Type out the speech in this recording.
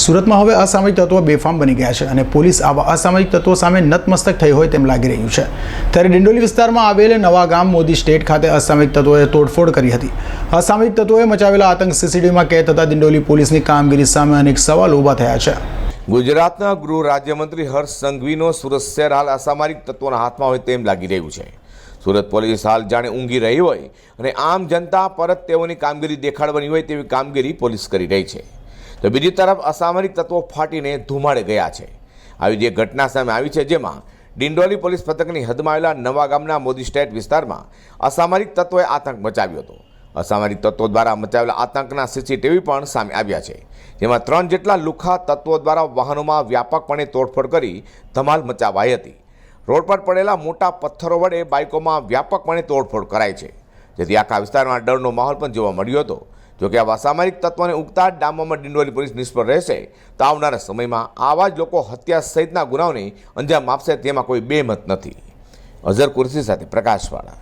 સુરતમાં હવે અસામાજિક તત્વો બેફામ બની ગયા છે અને પોલીસ આવા અસામાજિક તત્વો સામે નતમસ્તક થઈ હોય તેમ લાગી રહ્યું છે. ત્યારે ડિંડોલી વિસ્તારમાં આવેલ નવા ગામ મોદી સ્ટેટ ખાતે અસામાજિક તત્વોએ તોડફોડ કરી હતી. અસામાજિક તત્વોએ મચાવેલા આતંક સીસીટીવીમાં કેદ થતા દિંડોલી પોલીસની કામગીરી સામે અનેક સવાલ ઊભા થયા છે. ગુજરાતના ગૃહ રાજ્યમંત્રી હર્ષ સંઘવીનો સુરત શહેર હાલ અસામાજિક તત્વોના હાથમાં હોય તેમ લાગી રહ્યું છે. સુરત પોલીસ હાલ જાણે ઊંઘી રહી હોય અને આમ જનતા પરત તેઓની કામગીરી દેખાડવાની હોય તેવી કામગીરી પોલીસ કરી રહી છે. તો બીજી તરફ અસામરિક તત્વો ફાટીને ધુમાડે ગયા છે. આવી જે ઘટના સામે આવી છે જેમાં ડિંડોલી પોલીસ પથકની હદમાં આવેલા નવા ગામના મોદી સ્ટેટ વિસ્તારમાં અસામરિક તત્વોએ આતંક મચાવ્યો હતો. અસામરિક તત્વો દ્વારા મચાવેલા આતંકના સીસીટીવી પણ સામે આવ્યા છે. જેમાં ત્રણ જેટલા લુખા તત્વો દ્વારા વાહનોમાં વ્યાપકપણે તોડફોડ કરી ધમાલ મચાવાઈ હતી. રોડ પર પડેલા મોટા પથ્થરો વડે બાઇકોમાં વ્યાપકપણે તોડફોડ કરાઈ છે. જેથી આખા વિસ્તારમાં ડરનો માહોલ પણ જોવા મળ્યો હતો. જોકે આવા અસામરિક તત્વોને ઉગતા ડામવામાં ડિંડોલી પોલીસ નિષ્ફળ રહેશે, તો આવનારા સમયમાં આવા જ લોકો હત્યા સહિતના ગુનાઓને અંજામ આપશે તેમાં કોઈ બેમત નથી. અઝર કુરશી સાથે પ્રકાશવાળા.